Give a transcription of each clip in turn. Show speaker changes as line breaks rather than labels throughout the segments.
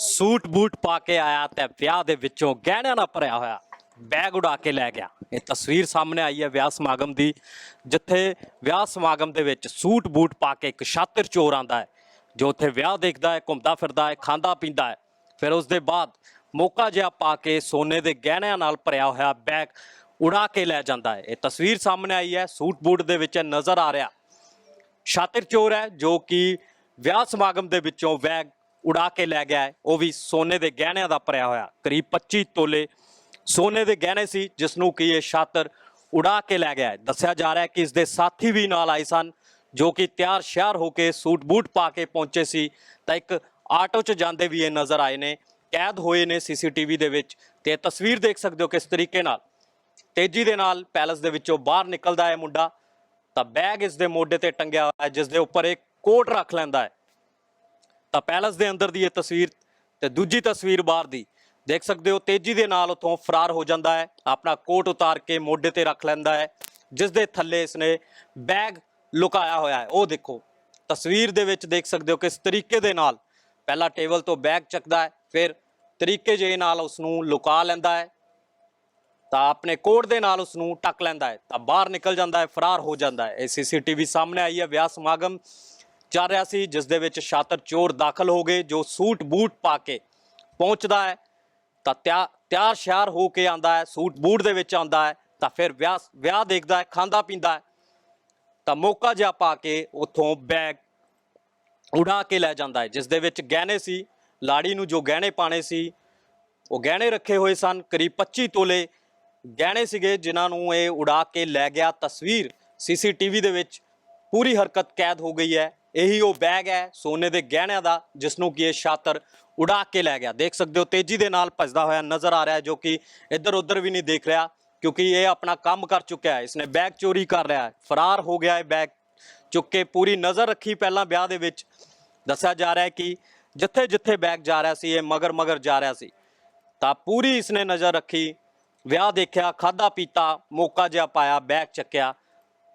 Suit boot ਪਾ ਕੇ ਆਇਆ ਤੇ ਵਿਆਹ ਦੇ ਵਿੱਚੋਂ ਗਹਿਣਿਆਂ ਨਾਲ ਭਰਿਆ ਹੋਇਆ ਬੈਗ ਉਡਾ ਕੇ ਲੈ ਗਿਆ। ਇਹ ਤਸਵੀਰ ਸਾਹਮਣੇ ਆਈ ਹੈ ਵਿਆਹ ਸਮਾਗਮ ਦੀ, ਜਿੱਥੇ ਵਿਆਹ ਸਮਾਗਮ ਦੇ ਵਿੱਚ ਸੂਟ ਬੂਟ ਪਾ ਕੇ ਇੱਕ ਸ਼ਾਤਿਰ ਚੋਰ ਆਂਦਾ ਹੈ, ਜੋ ਉੱਥੇ ਵਿਆਹ ਦੇਖਦਾ ਹੈ, ਘੁੰਮਦਾ ਫਿਰਦਾ ਹੈ, ਖਾਂਦਾ ਪੀਂਦਾ ਹੈ। ਫਿਰ ਉਸ ਦੇ ਬਾਅਦ ਮੌਕਾ ਜਿਹਾ ਪਾ ਕੇ ਸੋਨੇ ਦੇ ਗਹਿਣਿਆਂ ਨਾਲ ਭਰਿਆ ਹੋਇਆ ਬੈਗ ਉਡਾ ਕੇ ਲੈ ਜਾਂਦਾ ਹੈ। ਇਹ ਤਸਵੀਰ ਸਾਹਮਣੇ ਆਈ ਹੈ, ਸੂਟ ਬੂਟ ਦੇ ਵਿੱਚ ਨਜ਼ਰ ਆ ਰਿਹਾ। ਸ਼ਾਤਿਰ ਚੋਰ ਹੈ, ਜੋ ਕਿ ਵਿਆਹ ਸਮਾਗਮ ਦੇ ਵਿੱਚੋਂ ਬੈਗ ਉਡਾ ਕੇ ਲੈ ਗਿਆ ਹੈ। ਉਹ ਵੀ ਸੋਨੇ ਦੇ ਗਹਿਣਿਆਂ ਦਾ ਭਰਿਆ ਹੋਇਆ, ਕਰੀਬ 25 ਤੋਲੇ ਸੋਨੇ ਦੇ ਗਹਿਣੇ ਸੀ ਜਿਸ ਨੂੰ ਕਿ ਇਹ ਸ਼ਾਤਰ ਉਡਾ ਕੇ ਲੈ ਗਿਆ ਹੈ। ਦੱਸਿਆ ਜਾ ਰਿਹਾ ਹੈ ਕਿ ਇਸ ਦੇ ਸਾਥੀ ਵੀ ਨਾਲ ਆਏ ਸਨ, ਜੋ ਕਿ ਤਿਆਰ ਸ਼ਿਆਰ ਹੋ ਕੇ ਸੂਟ ਬੂਟ ਪਾ ਕੇ ਪਹੁੰਚੇ ਸੀ। ਤਾਂ ਇੱਕ ਆਟੋ 'ਚ ਜਾਂਦੇ ਵੀ ਇਹ ਨਜ਼ਰ ਆਏ ਨੇ, ਕੈਦ ਹੋਏ ਨੇ ਸੀਸੀਟੀਵੀ ਦੇ ਵਿੱਚ ਤੇ ਤਸਵੀਰ ਦੇਖ ਸਕਦੇ ਹੋ ਕਿਸ ਤਰੀਕੇ ਨਾਲ। ਤੇਜ਼ੀ ਦੇ ਨਾਲ ਪੈਲਸ ਦੇ ਵਿੱਚੋਂ ਬਾਹਰ ਨਿਕਲਦਾ ਹੈ ਮੁੰਡਾ, ਤਾਂ ਬੈਗ ਇਸ ਦੇ ਮੋਢੇ ਤੇ ਟੰਗਿਆ ਹੋਇਆ ਹੈ ਜਿਸ ਦੇ ਉੱਪਰ ਇੱਕ ਕੋਟ ਰੱਖ ਲੈਂਦਾ ਹੈ। ਤਾਂ ਪੈਲਸ ਦੇ ਅੰਦਰ ਦੀ ਇਹ ਤਸਵੀਰ ਤੇ ਦੂਜੀ ਤਸਵੀਰ ਬਾਹਰ ਦੀ। ਦੇਖ ਸਕਦੇ ਹੋ, ਤੇਜ਼ੀ ਦੇ ਨਾਲ ਉਥੋਂ ਫਰਾਰ ਹੋ ਜਾਂਦਾ ਹੈ, ਆਪਣਾ ਕੋਟ ਉਤਾਰ ਕੇ ਮੋਢੇ ਤੇ ਰੱਖ ਲੈਂਦਾ ਹੈ, ਜਿਸ ਦੇ ਥੱਲੇ ਇਸਨੇ ਬੈਗ ਲੁਕਾਇਆ ਹੋਇਆ ਹੈ। ਉਹ ਦੇਖੋ, ਤਸਵੀਰ ਦੇ ਵਿੱਚ ਦੇਖ ਸਕਦੇ ਹੋ ਕਿਸ ਤਰੀਕੇ ਦੇ ਨਾਲ ਪਹਿਲਾਂ ਟੇਬਲ ਤੋਂ ਬੈਗ ਚੱਕਦਾ ਹੈ, ਫਿਰ ਤਰੀਕੇ ਜੇ ਨਾਲ ਉਸ ਨੂੰ ਲੁਕਾ ਲੈਂਦਾ ਹੈ, ਤਾਂ ਆਪਣੇ ਕੋਟ ਦੇ ਨਾਲ ਉਸ ਨੂੰ ਟੱਕ ਲੈਂਦਾ ਹੈ, ਤਾਂ ਬਾਹਰ ਨਿਕਲ ਜਾਂਦਾ ਹੈ, ਫਰਾਰ ਹੋ ਜਾਂਦਾ ਹੈ। ਇਹ ਸੀਸੀਟੀਵੀ ਸਾਹਮਣੇ ਆਈ ਹੈ, ਵਿਆਹ ਸਮਾਗਮ ਚੱਲ ਰਿਹਾ ਸੀ, ਜਿਸ ਦੇ ਵਿੱਚ ਸ਼ਾਤਰ ਚੋਰ ਦਾਖਲ ਹੋ ਗਏ, ਜੋ ਸੂਟ ਬੂਟ ਪਾ ਕੇ ਪਹੁੰਚਦਾ ਹੈ, ਤਾਂ ਤਿਆ- ਤਿਆਰ ਸ਼ਿਆਰ ਹੋ ਕੇ ਆਂਦਾ ਹੈ, ਸੂਟ ਬੂਟ ਦੇ ਵਿੱਚ ਆਂਦਾ ਹੈ, ਤਾਂ ਫਿਰ ਵਿਆਹ ਵਿਆਹ ਦੇਖਦਾ ਹੈ, ਖਾਂਦਾ ਪੀਂਦਾ ਹੈ, ਤਾਂ ਮੌਕਾ ਜਿਹਾ ਪਾ ਕੇ ਉਥੋਂ ਬੈਗ ਉਡਾ ਕੇ ਲੈ ਜਾਂਦਾ ਹੈ, ਜਿਸ ਦੇ ਵਿੱਚ ਗਹਿਣੇ ਸੀ, ਲਾੜੀ ਨੂੰ ਜੋ ਗਹਿਣੇ ਪਾਣੇ ਸੀ, ਉਹ ਗਹਿਣੇ ਰੱਖੇ ਹੋਏ ਸਨ, ਕਰੀਬ 25 ਤੋਲੇ ਗਹਿਣੇ ਸੀਗੇ, ਜਿਨ੍ਹਾਂ ਨੂੰ ਇਹ ਉਡਾ ਕੇ ਲੈ ਗਿਆ ਤਸਵੀਰ ਸੀਸੀਟੀਵੀ ਦੇ ਵਿੱਚ। ਪੂਰੀ ਹਰਕਤ ਕੈਦ ਹੋ ਗਈ ਹੈ। ਇਹੀ ਉਹ ਬੈਗ ਹੈ ਸੋਨੇ ਦੇ ਗਹਿਣਿਆਂ ਦਾ ਜਿਸ ਨੂੰ ਕਿ ਇਹ ਸ਼ਾਤਰ ਉਡਾ ਕੇ ਲੈ ਗਿਆ। ਦੇਖ ਸਕਦੇ ਹੋ, ਤੇਜ਼ੀ ਦੇ ਨਾਲ ਭੱਜਦਾ ਹੋਇਆ ਨਜ਼ਰ ਆ ਰਿਹਾ ਹੈ, ਜੋ ਕਿ ਇੱਧਰ ਉੱਧਰ ਵੀ ਨਹੀਂ ਦੇਖ ਰਿਹਾ, ਕਿਉਂਕਿ ਇਹ ਆਪਣਾ ਕੰਮ ਕਰ ਚੁੱਕਿਆ ਹੈ। ਇਸਨੇ ਬੈਗ ਚੋਰੀ ਕਰ ਰਿਹਾ ਹੈ। ਫਰਾਰ ਹੋ ਗਿਆ ਹੈ ਬੈਗ, ਚੁੱਕ ਕੇ ਪੂਰੀ ਨਜ਼ਰ ਰੱਖੀ ਪਹਿਲਾਂ ਵਿਆਹ ਦੇ ਵਿੱਚ। ਦੱਸਿਆ ਜਾ ਰਿਹਾ ਹੈ ਕਿ ਜਿੱਥੇ ਜਿੱਥੇ ਬੈਗ ਜਾ ਰਿਹਾ ਸੀ, ਇਹ ਮਗਰ ਮਗਰ ਜਾ ਰਿਹਾ ਸੀ। ਤਾਂ ਪੂਰੀ ਇਸਨੇ ਨਜ਼ਰ ਰੱਖੀ, ਵਿਆਹ ਦੇਖਿਆ ਖਾਦਾ ਪੀਤਾ ਮੌਕਾ ਜਿਹਾ ਪਾਇਆ, ਬੈਗ ਚੱਕਿਆ।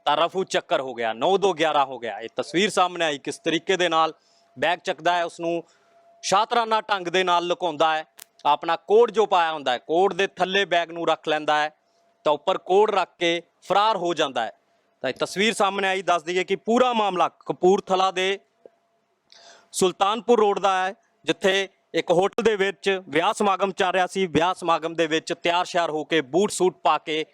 ਤਾਂ ਰਫੂ ਚੱਕਰ ਹੋ ਗਿਆ 9 2 11 ਹੋ ਗਿਆ। ਇਹ ਤਸਵੀਰ ਸਾਹਮਣੇ ਆਈ, ਕਿਸ ਤਰੀਕੇ ਦੇ ਨਾਲ ਬੈਗ ਚੱਕਦਾ ਹੈ ਉਸ ਨੂੰ ਸ਼ਾਤਰਾਨਾ ਢੰਗ ਦੇ ਨਾਲ ਲੁਕਾਉਂਦਾ ਹੈ। ਆਪਣਾ ਕੋਡ ਜੋ ਪਾਇਆ ਹੁੰਦਾ ਹੈ, ਕੋਡ ਦੇ ਥੱਲੇ ਬੈਗ ਨੂੰ ਰੱਖ ਲੈਂਦਾ ਹੈ, ਤਾਂ ਉੱਪਰ ਕੋਡ ਰੱਖ ਕੇ ਫਰਾਰ ਹੋ ਜਾਂਦਾ ਹੈ। ਤਾਂ ਇਹ ਤਸਵੀਰ ਸਾਹਮਣੇ ਆਈ, ਦੱਸ ਦਈਏ ਕਿ ਪੂਰਾ ਮਾਮਲਾ ਕਪੂਰਥਲਾ ਦੇ ਸੁਲਤਾਨਪੁਰ ਰੋਡ ਦਾ ਹੈ, ਜਿੱਥੇ ਇੱਕ ਹੋਟਲ ਦੇ ਵਿੱਚ ਵਿਆਹ ਸਮਾਗਮ ਚੱਲ ਰਿਹਾ ਸੀ। ਵਿਆਹ ਸਮਾਗਮ ਦੇ ਵਿੱਚ ਤਿਆਰ ਸ਼ਿਆਰ ਹੋ ਕੇ ਬੂਟ ਸੂਟ ਪਾ ਕੇ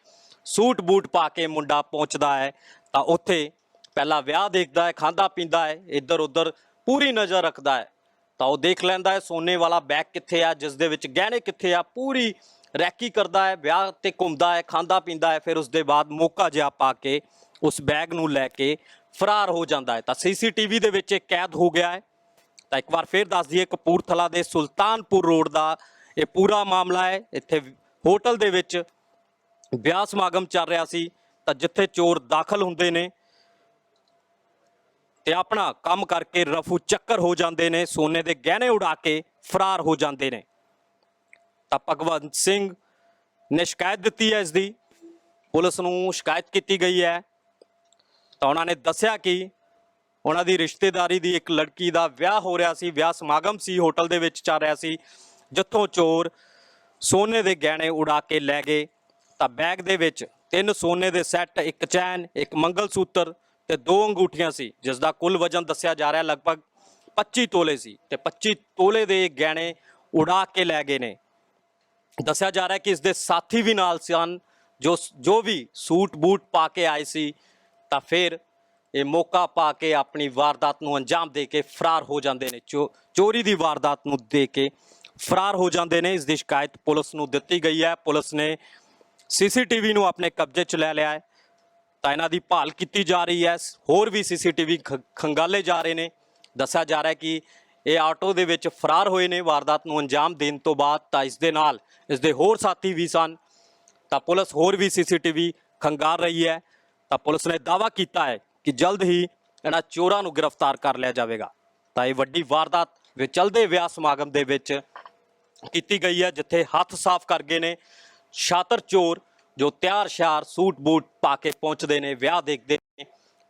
ਸੂਟ ਬੂਟ ਪਾ ਕੇ ਮੁੰਡਾ ਪਹੁੰਚਦਾ ਹੈ, ਤਾਂ ਉੱਥੇ ਪਹਿਲਾਂ ਵਿਆਹ ਦੇਖਦਾ ਹੈ, ਖਾਂਦਾ ਪੀਂਦਾ ਹੈ, ਇੱਧਰ ਉੱਧਰ ਪੂਰੀ ਨਜ਼ਰ ਰੱਖਦਾ ਹੈ। ਤਾਂ ਉਹ ਦੇਖ ਲੈਂਦਾ ਹੈ, ਸੋਨੇ ਵਾਲਾ ਬੈਗ ਕਿੱਥੇ ਆ, ਜਿਸ ਦੇ ਵਿੱਚ ਗਹਿਣੇ ਕਿੱਥੇ ਆ, ਪੂਰੀ ਰੈਕੀ ਕਰਦਾ ਹੈ, ਵਿਆਹ ਤੇ ਘੁੰਮਦਾ ਹੈ, ਖਾਂਦਾ ਪੀਂਦਾ ਹੈ, ਫਿਰ ਉਸ ਦੇ ਬਾਅਦ ਮੌਕਾ ਜਿਹਾ ਪਾ ਕੇ ਉਸ ਬੈਗ ਨੂੰ ਲੈ ਕੇ ਫਰਾਰ ਹੋ ਜਾਂਦਾ ਹੈ। ਤਾਂ ਸੀਸੀਟੀਵੀ ਦੇ ਵਿੱਚ ਇਹ ਕੈਦ ਹੋ ਗਿਆ ਹੈ। ਤਾਂ ਇੱਕ ਵਾਰ ਫਿਰ ਦੱਸ ਦਈਏ, ਕਪੂਰਥਲਾ ਦੇ ਸੁਲਤਾਨਪੁਰ ਰੋਡ ਦਾ ਇਹ ਪੂਰਾ ਮਾਮਲਾ ਹੈ। ਇੱਥੇ ਹੋਟਲ ਦੇ ਵਿੱਚ ਵਿਆਹ ਸਮਾਗਮ ਚੱਲ ਰਿਹਾ ਸੀ, ਤਾਂ ਜਿੱਥੇ ਚੋਰ ਦਾਖਲ ਹੁੰਦੇ ਨੇ ਤੇ ਆਪਣਾ ਕੰਮ ਕਰਕੇ ਰਫੂ ਚੱਕਰ ਹੋ ਜਾਂਦੇ ਨੇ, ਸੋਨੇ ਦੇ ਗਹਿਣੇ ਉਡਾ ਕੇ ਫਰਾਰ ਹੋ ਜਾਂਦੇ ਨੇ। ਤਾਂ ਭਗਵੰਤ ਸਿੰਘ ਨੇ ਸ਼ਿਕਾਇਤ ਦਿੱਤੀ ਹੈ ਇਸ ਦੀ, ਪੁਲਿਸ ਨੂੰ ਸ਼ਿਕਾਇਤ ਕੀਤੀ ਗਈ ਹੈ। ਤਾਂ ਉਹਨਾਂ ਨੇ ਦੱਸਿਆ ਕਿ ਉਹਨਾਂ ਦੀ ਰਿਸ਼ਤੇਦਾਰੀ ਦੀ ਇੱਕ ਲੜਕੀ ਦਾ ਵਿਆਹ ਹੋ ਰਿਹਾ ਸੀ, ਵਿਆਹ ਸਮਾਗਮ ਸੀ, ਹੋਟਲ ਦੇ ਵਿੱਚ ਚੱਲ ਰਿਹਾ ਸੀ, ਜਿੱਥੋਂ ਚੋਰ ਸੋਨੇ ਦੇ ਗਹਿਣੇ ਉਡਾ ਕੇ ਲੈ ਗਏ। ਤਾਂ ਬੈਗ ਦੇ ਵਿੱਚ ਤਿੰਨ ਸੋਨੇ ਦੇ ਸੈੱਟ, ਇੱਕ ਚੈਨ, ਇੱਕ ਮੰਗਲ ਸੂਤਰ ਤੇ ਦੋ ਅੰਗੂਠੀਆਂ ਸੀ, ਜਿਸ ਦਾ ਕੁੱਲ ਵਜ਼ਨ ਦੱਸਿਆ ਜਾ ਰਿਹਾ ਲਗਭਗ 25 ਤੋਲੇ ਸੀ ਤੇ 25 ਤੋਲੇ ਦੇ ਗਹਿਣੇ ਉਡਾ ਕੇ ਲੈ ਗਏ ਨੇ। ਦੱਸਿਆ ਜਾ ਰਿਹਾ ਕਿ ਇਸ ਦੇ ਸਾਥੀ ਵੀ ਨਾਲ ਸਨ, ਜੋ ਜੋ ਵੀ ਸੂਟ ਬੂਟ ਪਾ ਕੇ ਆਏ ਸੀ, ਤਾਂ ਫਿਰ ਇਹ ਮੌਕਾ ਪਾ ਕੇ ਆਪਣੀ ਵਾਰਦਾਤ ਨੂੰ ਅੰਜਾਮ ਦੇ ਕੇ ਫਰਾਰ ਹੋ ਜਾਂਦੇ ਨੇ। ਚੋ- ਚੋਰੀ ਦੀ ਵਾਰਦਾਤ ਨੂੰ ਦੇ ਕੇ ਫਰਾਰ ਹੋ ਜਾਂਦੇ ਨੇ। ਇਸ ਦੀ ਸ਼ਿਕਾਇਤ ਪੁਲਿਸ ਨੂੰ ਦਿੱਤੀ ਗਈ ਹੈ। ਪੁਲਿਸ ਨੇ ਸੀਸੀਟੀਵੀ ਨੂੰ ਆਪਣੇ ਕਬਜ਼ੇ 'ਚ ਲੈ ਲਿਆ ਹੈ। ਤਾਂ ਇਹਨਾਂ ਦੀ ਭਾਲ ਕੀਤੀ ਜਾ ਰਹੀ ਹੈ। ਹੋਰ ਵੀ ਸੀਸੀਟੀਵੀ ਖੰਗਾਲੇ ਜਾ ਰਹੇ ਨੇ। ਦੱਸਿਆ ਜਾ ਰਿਹਾ ਹੈ ਕਿ ਇਹ ਆਟੋ ਦੇ ਵਿੱਚ ਫਰਾਰ ਹੋਏ ਨੇ। ਵਾਰਦਾਤ ਨੂੰ ਅੰਜਾਮ ਦੇਣ ਤੋਂ ਬਾਅਦ ਤਾਂ ਇਸ ਦੇ ਨਾਲ ਇਸ ਦੇ ਹੋਰ ਸਾਥੀ ਵੀ ਸਨ। ਤਾਂ ਪੁਲਿਸ ਹੋਰ ਵੀ ਸੀਸੀਟੀਵੀ ਖੰਗਾਲ ਰਹੀ ਹੈ। ਤਾਂ ਪੁਲਿਸ ਨੇ ਦਾਅਵਾ ਕੀਤਾ ਹੈ ਕਿ ਜਲਦ ਹੀ ਇਹਨਾਂ ਚੋਰਾਂ ਨੂੰ ਗ੍ਰਿਫਤਾਰ ਕਰ ਲਿਆ ਜਾਵੇਗਾ। ਤਾਂ ਇਹ ਵੱਡੀ ਵਾਰਦਾਤ ਵਿੱਚ ਚਲਦੇ ਵਿਆਹ ਸਮਾਗਮ ਦੇ ਵਿੱਚ ਕੀਤੀ ਗਈ ਹੈ, ਜਿੱਥੇ ਹੱਥ ਸਾਫ਼ ਕਰ ਗਏ ਨੇ। ਸ਼ਾਤਰ ਚੋਰ ਜੋ ਤਿਆਰ ਸ਼ਿਆਰ ਸੂਟ ਬੂਟ ਪਾ ਕੇ ਪਹੁੰਚਦੇ ਨੇ, ਵਿਆਹ ਦੇਖਦੇ ਨੇ,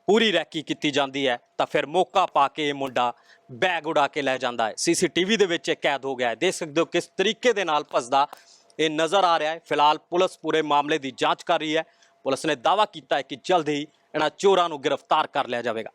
ਪੂਰੀ ਰੈਕੀ ਕੀਤੀ ਜਾਂਦੀ ਹੈ, ਤਾਂ ਫਿਰ ਮੌਕਾ ਪਾ ਕੇ ਇਹ ਮੁੰਡਾ ਬੈਗ ਉਡਾ ਕੇ ਲੈ ਜਾਂਦਾ ਹੈ। ਸੀਸੀਟੀਵੀ ਦੇ ਵਿੱਚ ਇਹ ਕੈਦ ਹੋ ਗਿਆ ਹੈ। ਦੇਖ ਸਕਦੇ ਹੋ ਕਿਸ ਤਰੀਕੇ ਦੇ ਨਾਲ ਭੱਜਦਾ ਇਹ ਨਜ਼ਰ ਆ ਰਿਹਾ ਹੈ। ਫਿਲਹਾਲ ਪੁਲਿਸ ਪੂਰੇ ਮਾਮਲੇ ਦੀ ਜਾਂਚ ਕਰ ਰਹੀ ਹੈ। ਪੁਲਿਸ ਨੇ ਦਾਅਵਾ ਕੀਤਾ ਹੈ ਕਿ ਜਲਦ ਹੀ ਇਹਨਾਂ ਚੋਰਾਂ ਨੂੰ ਗ੍ਰਿਫਤਾਰ ਕਰ ਲਿਆ ਜਾਵੇਗਾ।